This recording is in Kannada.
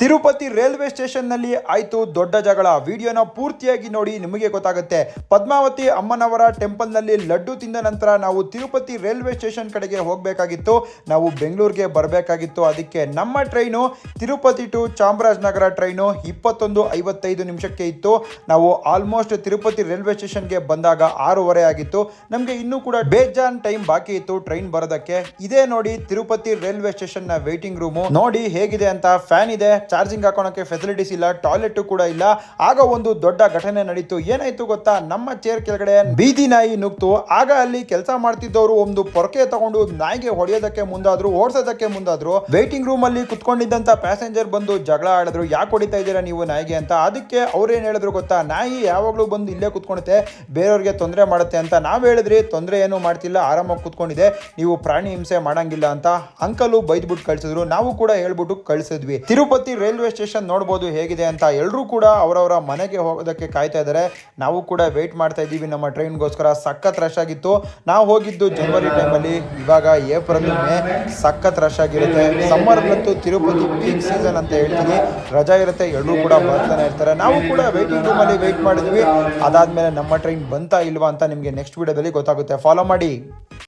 ತಿರುಪತಿ ರೈಲ್ವೆ ಸ್ಟೇಷನ್ನಲ್ಲಿ ಆಯಿತು ದೊಡ್ಡ ಜಗಳ. ವಿಡಿಯೋನ ಪೂರ್ತಿಯಾಗಿ ನೋಡಿ ನಿಮಗೆ ಗೊತ್ತಾಗುತ್ತೆ. ಪದ್ಮಾವತಿ ಅಮ್ಮನವರ ಟೆಂಪಲ್ನಲ್ಲಿ ಲಡ್ಡು ತಿಂದ ನಂತರ ನಾವು ತಿರುಪತಿ ರೈಲ್ವೆ ಸ್ಟೇಷನ್ ಕಡೆಗೆ ಹೋಗಬೇಕಾಗಿತ್ತು. ನಾವು ಬೆಂಗಳೂರಿಗೆ ಬರಬೇಕಾಗಿತ್ತು. ಅದಕ್ಕೆ ನಮ್ಮ train Tirupati to Chamarajanagar train ಇಪ್ಪತ್ತೊಂದು ಐವತ್ತೈದು ನಿಮಿಷಕ್ಕೆ ಇತ್ತು. ನಾವು ಆಲ್ಮೋಸ್ಟ್ ತಿರುಪತಿ ರೈಲ್ವೆ ಸ್ಟೇಷನ್ಗೆ ಬಂದಾಗ ಆರೂವರೆ ಆಗಿತ್ತು. ನಮಗೆ ಇನ್ನೂ ಕೂಡ ಬೇಜಾನ್ ಟೈಮ್ ಬಾಕಿ ಇತ್ತು ಟ್ರೈನ್ ಬರೋದಕ್ಕೆ. ಇದೇ ನೋಡಿ ತಿರುಪತಿ ರೈಲ್ವೆ ಸ್ಟೇಷನ್ನ ವೇಟಿಂಗ್ ರೂಮು ನೋಡಿ ಹೇಗಿದೆ ಅಂತ ಫ್ಯಾನ್ ಇದೆ. ಚಾರ್ಜಿಂಗ್ ಹಾಕೋಣಕ್ಕೆ ಫೆಸಿಲಿಟೀಸ್ ಇಲ್ಲ ಟಾಯ್ಲೆಟ್ ಕೂಡ ಇಲ್ಲ. ಆಗ ಒಂದು ದೊಡ್ಡ ಘಟನೆ ನಡೀತು. ಏನಾಯ್ತು ಗೊತ್ತಾ? ನಮ್ಮ ಚೇರ್ ಕೆಳಗಡೆ ಬೀದಿ ನಾಯಿ ನುಗ್ತು. ಆಗ ಅಲ್ಲಿ ಕೆಲಸ ಮಾಡ್ತಿದ್ದವರು ಒಂದು ಪೊರಕೆ ತಗೊಂಡು ನಾಯಿಗೆ ಹೊಡೆಯೋದಕ್ಕೆ ಮುಂದಾದ್ರು, ಓಡಿಸೋದಕ್ಕೆ ಮುಂದಾದ್ರು. ವೇಟಿಂಗ್ ರೂಮ್ ಅಲ್ಲಿ ಕುತ್ಕೊಂಡಿದ್ದಂತ ಪ್ಯಾಸೆಂಜರ್ ಬಂದು ಜಗಳ ಆಡಿದ್ರು. ಯಾಕೆ ಹೊಡಿತಾ ಇದ್ದೀರಾ ನೀವು ನಾಯಿಗೆ ಅಂತ. ಅದಕ್ಕೆ ಅವ್ರೇನ್ ಹೇಳಿದ್ರು ಗೊತ್ತಾ? ನಾಯಿ ಯಾವಾಗಲೂ ಬಂದು ಇಲ್ಲೇ ಕುತ್ಕೊಳುತ್ತೆ. ಬೇರೆಯವ್ರಿಗೆ ತೊಂದರೆ ಮಾಡುತ್ತೆ ಅಂತ ನಾವು ಹೇಳಿದ್ರಿ. ತೊಂದರೆ ಏನು ಮಾಡ್ತಿಲ್ಲ. ಆರಾಮಾಗಿ ಕುತ್ಕೊಂಡಿದೆ. ನೀವು ಪ್ರಾಣಿ ಹಿಂಸೆ ಮಾಡಂಗಿಲ್ಲ ಅಂತ ಅಂಕಲು ಬೈದ್ಬಿಟ್ಟು ಕಳ್ಸಿದ್ರು. ನಾವು ಕೂಡ ಹೇಳ್ಬಿಟ್ಟು ಕಳಿಸಿದ್ವಿ. ತಿರುಪತಿ ರೈಲ್ವೆ ಸ್ಟೇಷನ್ ನೋಡ್ಬೋದು ಹೇಗಿದೆ ಅಂತ ಎಲ್ಲರೂ ಕೂಡ ಅವರವರ ಮನೆಗೆ ಹೋಗೋದಕ್ಕೆ ಕಾಯ್ತಾ ಇದ್ದಾರೆ. ನಾವು ಕೂಡ ವೆಯ್ಟ್ ಮಾಡ್ತಾ ಇದ್ದೀವಿ. ನಮ್ಮ ಟ್ರೈನ್ಗೋಸ್ಕರ ಸಖತ್ ರಶ್ ಆಗಿತ್ತು. ನಾವು ಹೋಗಿದ್ದು ಜನವರಿ ಟೈಮಲ್ಲಿ, ಇವಾಗ ಏಪ್ರಿಲ್, ಮೇ ಸಖತ್ ರಶ್ ಆಗಿರುತ್ತೆ. ಸಮ್ಮರ್ ಮತ್ತು ತಿರುಪತಿ ಪೀಕ್ ಸೀಸನ್ ಅಂತ ಹೇಳ್ತೀನಿ. ರಜಾ ಇರುತ್ತೆ. ಎಲ್ಲರೂ ಕೂಡ ಬರ್ತಾನೆ ಇರ್ತಾರೆ. ನಾವು ಕೂಡ ವೆಯ್ಟಿಂಗ್ ರೂಮಲ್ಲಿ ವೆಯ್ಟ್ ಮಾಡಿದ್ವಿ. ಅದಾದಮೇಲೆ ನಮ್ಮ ಟ್ರೈನ್ ಬಂತಾ ಇಲ್ವಾ ಅಂತ ನಿಮಗೆ ನೆಕ್ಸ್ಟ್ ವಿಡಿಯೋದಲ್ಲಿ ಗೊತ್ತಾಗುತ್ತೆ. ಫಾಲೋ ಮಾಡಿ.